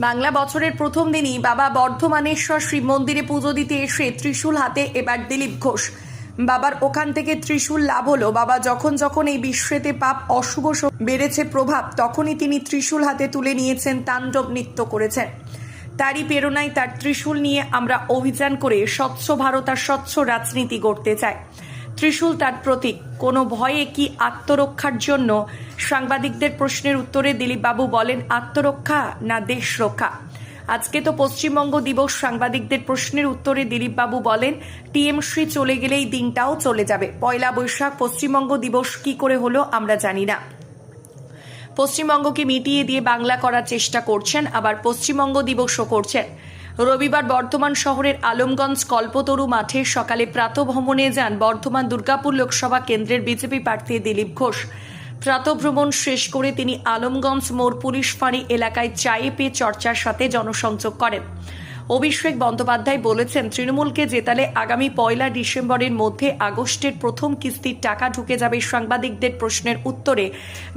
বাংলা বছরের প্রথম দিনই বাবা বর্ধমানেশ্বর শিব মন্দিরে পুজো দিতে এসে ত্রিশূল হাতে এবার দিলীপ ঘোষ। বাবার ওখান থেকে ত্রিশূল লাভ হলো। বাবা যখন যখন এই বিশ্বেতে পাপ, অশুভ বেড়েছে প্রভাব, তখনই তিনি ত্রিশূল হাতে তুলে নিয়েছেন, তাণ্ডব নৃত্য করেছেন। তারই প্রেরণায় তার ত্রিশূল নিয়ে আমরা অভিযান করে স্বচ্ছ ভারত আর স্বচ্ছ রাজনীতি গড়তে চাই। ত্রিশূল তার প্রতীক। কোনো ভয়ে কি আত্মরক্ষার জন্য? সাংবাদিকদের প্রশ্নের উত্তরে দিলীপবাবু বলেন, আত্মরক্ষা না দেশ রক্ষা আজকে তো পশ্চিমবঙ্গ দিবস, সাংবাদিকদের প্রশ্নের উত্তরে দিলীপবাবু বলেন, টিএমসি চলে গেলেই দিনটাও চলে যাবে। পয়লা বৈশাখ, পশ্চিমবঙ্গ দিবস কি করে হলো আমরা জানি না। পশ্চিমবঙ্গকে মিটিয়ে দিয়ে বাংলা করার চেষ্টা করছেন, আবার পশ্চিমবঙ্গ দিবসও করছেন। রবিবার বর্ধমান শহরের আলমগঞ্জ কল্পতরু মাঠে সকালে প্রাতভ্রমণে যান বর্ধমান দুর্গাপুর লোকসভা কেন্দ্রের বিজেপি প্রার্থী দিলীপ ঘোষ। প্রাতভ্রমণ শেষ করে তিনি আলমগঞ্জ মোড় পুলিশ ফাঁড়ি এলাকায় চায়ে পেয়ে চর্চার সাথে জনসংযোগ করেন। অভিষেক বন্দ্যোপাধ্যায় বলেছেন, তৃণমূলকে জেতালে আগামী পয়লা ডিসেম্বরের মধ্যে আগস্টের প্রথম কিস্তির টাকা ঢুকে যাবে সাংবাদিকদের প্রশ্নের উত্তরে।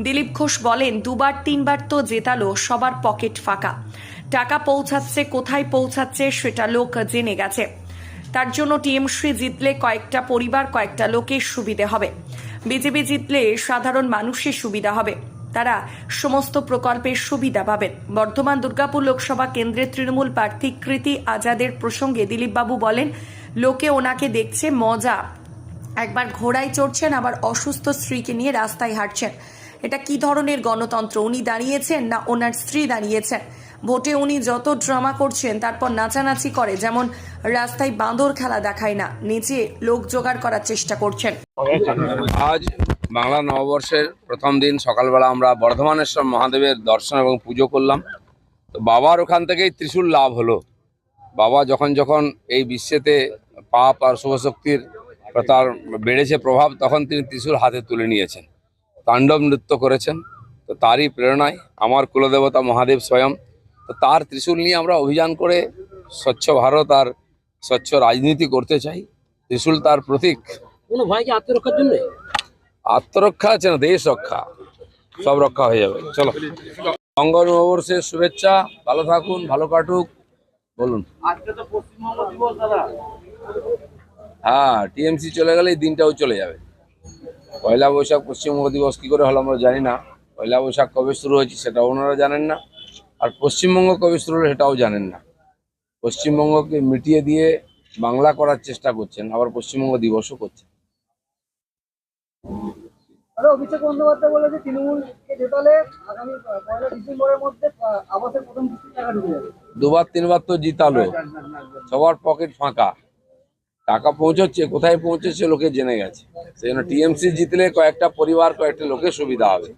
দিলীপ ঘোষ বলেন, দুবার তিনবার তো জেতালো, সবার পকেট ফাঁকা। টাকা পৌঁছাচ্ছে, কোথায় পৌঁছাচ্ছে সেটা লোক জেনে গেছে। তার জন্য টিএমসি জিতলে কয়েকটা পরিবার, কয়েকটা লোকের সুবিধে হবে। বিজেপি জিতলে সাধারণ মানুষের সুবিধা হবে। তারা সমস্ত প্রকল্পের সুবিধা পাবেন। বর্ধমান দুর্গাপুর লোকসভা কেন্দ্রের তৃণমূল প্রার্থী কৃতি আজাদের প্রসঙ্গে দিলীপবাবু বলেন, লোকে ওনাকে দেখছে, মজা। একবার ঘোড়ায় চড়ছেন, আবার অসুস্থ স্ত্রীকে নিয়ে রাস্তায় হাঁটছেন। এটা কি ধরনের গণতন্ত্র? উনি দাঁড়িয়েছেন না ওনার স্ত্রী দাঁড়িয়েছেন? ভোটে উনি যত ড্রামা করছেন, তারপর নাচানাচি করে, যেমন রাস্তায় বাঁদর খেলা দেখায় না, নিচে লোক জোগাড় করার চেষ্টা করছেন। আজ বাংলা নববর্ষের প্রথম দিন, সকালবেলা আমরা বর্ধমানেশ্বর মহাদেবের দর্শন এবং পুজো করলাম। তো বাবার ওখান থেকেই ত্রিশূল লাভ হলো। বাবা যখন যখন এই বিশ্বেতে পাপ আর শুভশক্তির তার বেড়েছে প্রভাব, তখন তিনি ত্রিশূল হাতে তুলে নিয়েছেন। তাণ্ডব নৃত্য করেছেন। তো তারই প্রেরণায় আমার কুলদেবতা মহাদেব স্বয়ং তো তার ত্রিশূল নিয়ে আমরা অভিযান করে স্বচ্ছ ভারত আর স্বচ্ছ রাজনীতি করতে চাই। ত্রিশূল তার প্রতীক। কোনো আত্মরক্ষার জন্য? আত্মরক্ষা আছে না দেশ রক্ষা। সব রক্ষা হয়ে যাবে। চলো। বঙ্গ নববর্ষের শুভেচ্ছা। ভালো থাকুন ভালো কাটুক। বলুন। হ্যাঁ টিএমসি চলে গেলে দিনটাও চলে যাবে। পয়লা বৈশাখ পশ্চিমবঙ্গ দিবস কি করে হলো আমরা জানি না। পয়লা বৈশাখ কবে শুরু হয়েছে সেটাও ওনারা জানেন না। আর পশ্চিমবঙ্গ কবে শুরু সেটাও জানেন না। পশ্চিমবঙ্গকে মিটিয়ে দিয়ে বাংলা করার চেষ্টা করছেন আবার পশ্চিমবঙ্গ দিবসও করছেন। অভিষেক বন্দ্যোপাধ্যায় বলে যে তৃণমূলকে জেতালে আগামী পয়লা ডিসেম্বরের মধ্যে আবাসের প্রথম কিস্তির টাকা ঢুকে যাবে। দুবার তিনবার তো জিতালো। সবার পকেট ফাঁকা। টাকা পৌঁছচ্ছে কোথায় পৌঁছেছে লোকে জেনে গেছে। সেই জন্য টিএমসি জিতলে কয়েকটা পরিবার কয়েকটা লোকের সুবিধা হবে।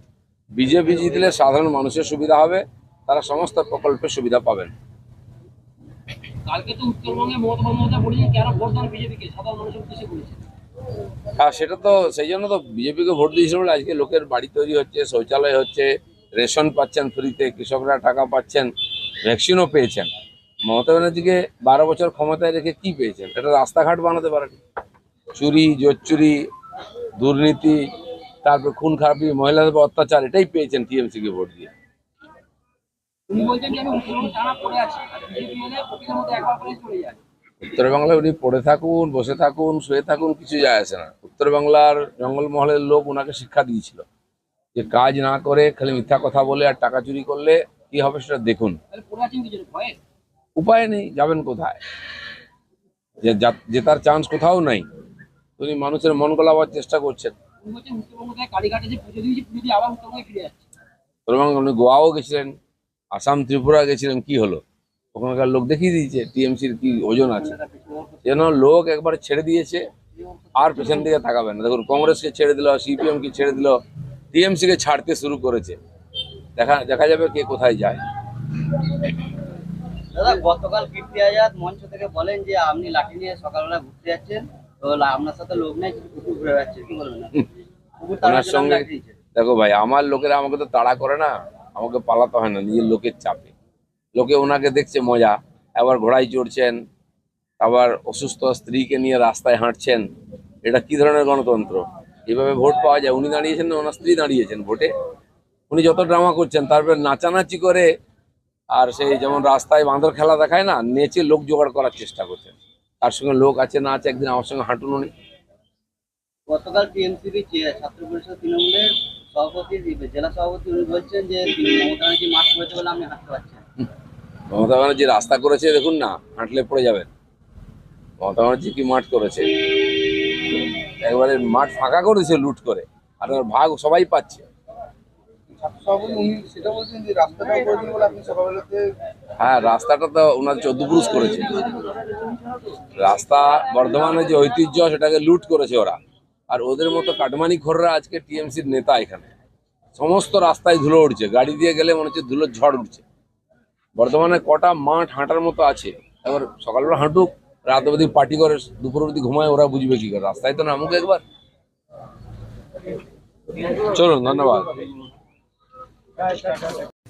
বিজেপি জিতলে সাধারণ মানুষের সুবিধা হবে। তারা সমস্ত প্রকল্পের সুবিধা পাবেন। হ্যাঁ সেটা তো সেই জন্য তো বিজেপিকে ভোট দিয়েছিল বলে আজকে লোকের বাড়ি তৈরি হচ্ছে শৌচালয় হচ্ছে রেশন পাচ্ছেন ফ্রিতে কৃষকরা টাকা পাচ্ছেন ভ্যাকসিনও পেয়েছেন। মমতা ব্যানার্জিকে বারো বছর ক্ষমতায় রেখে কি পেয়েছেন? এটা রাস্তাঘাট বানাতে পারেন। চুরি জোচ্চুরি দুর্নীতি তারপর খুন খারাপি মহিলাদের অত্যাচার এটাই পেয়েছেন টিএমসি কে ভোট দিয়ে। উত্তরবাংলায় উনি পড়ে থাকুন বসে থাকুন শুয়ে থাকুন কিছু যায় আসে না। উত্তরবাংলার জঙ্গলমহলের লোক ওনাকে শিক্ষা দিয়েছিল যে কাজ না করে খালি মিথ্যা কথা বলে আর টাকা চুরি করলে কি হবে সেটা দেখুন। উপায় নেই যাবেন কোথায়? জেতার চান্স কোথাও নাই। উনি মানুষের মন গলাবার চেষ্টা করছেন। উত্তরবঙ্গে উনি গোয়াও গেছিলেন। আসাম ত্রিপুরা গেছিলাম কি হলো? ওখানকার লোক দেখিয়ে দিয়েছে টিএমসির কি ওজন আছে। যেন লোক একবার ছেড়ে দিয়েছে আর পেছন দিকে তাকাবেন না। দেখুন কংগ্রেসকে ছেড়ে দিল সিপিএম কে ছেড়ে দিল টিএমসি কে ছাড়তে শুরু করেছে। দেখা দেখা যাবে কে কোথায় যায়। দাদা গতকাল কীর্তি আজাদ মঞ্চ থেকে বলেন যে আপনি লাঠি নিয়ে সকালবেলা ঘুরতে যাচ্ছেন তো আপনার সাথে লোক নেই কুকুর ঘুরে যাচ্ছে কি বলবেন? ওনার সঙ্গে দেখো ভাই আমার লোকেরা আমাকে তো তাড়া করে না। আমাকে পালাতে হয় না, নিজের লোকের চাপে। লোকে ওনাকে দেখছে মজা, আবার ঘোড়ায় চড়ছেন, আবার অসুস্থ স্ত্রীকে নিয়ে রাস্তায় হাঁটছেন। এটা কি ধরনের গণতন্ত্র? এভাবে ভোট পাওয়া যায়? উনি দাঁড়িয়েছেন না, ওনার স্ত্রী দাঁড়িয়েছেন ভোটে। উনি যত ড্রামা করছেন তারপর নাচানাচি করে, আর সেই যেমন রাস্তায় বাঁদর খেলা দেখায় না, নেচে লোক জোগাড় করার চেষ্টা করছেন। তার সঙ্গে লোক আছে না আছে একদিন আমার সঙ্গে হাঁটুন উনি। গতকাল টিএমসিপি ছাত্র পরিষদ তৃণমূলের সভাপতি জেলা সভাপতি উনি বলছেন যে মমতা ব্যানার্জি মাঠ করেছে বলে আপনি হাঁটতে পারছেন। মমতা ব্যানার্জি রাস্তা করেছে দেখুন না হাঁটলে পড়ে যাবেন। মমতা ব্যানার্জি কি মাঠ করেছে? একবারে মাঠ ফাঁকা করেছে লুট করে আর ওর ভাগ সবাই পাচ্ছে। সভাপতি উনি সেটা বলছেন যে রাস্তাটা করে দিন বলে আপনি সকালবেলাতে হ্যাঁ রাস্তাটা তো ওনার চোদ্দ পুরুষ করেছে। রাস্তা বর্ধমানের যে ঐতিহ্য সেটাকে লুট করেছে ওরা। আর ওদের মতো কাটমানি খোররা আজকে টিএমসির নেতা এখানে। সমস্ত রাস্তায় ধুলো উঠছে গাড়ি দিয়ে গেলে মনে হচ্ছে ধুলোর ঝড় উঠছে বর্তমানে কটা মাঠ হাঁটার মতো আছে, এবার সকালবেলা হাঁটুক, রাত অবধি পার্টি করে, দুপুর অবধি ঘুমায়, ওরা বুঝবে কি করে, রাস্তায় তো নামুক একবার। চলুন, ধন্যবাদ।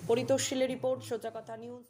পরিতোষীলের রিপোর্ট, সোজা কথা নিউজ।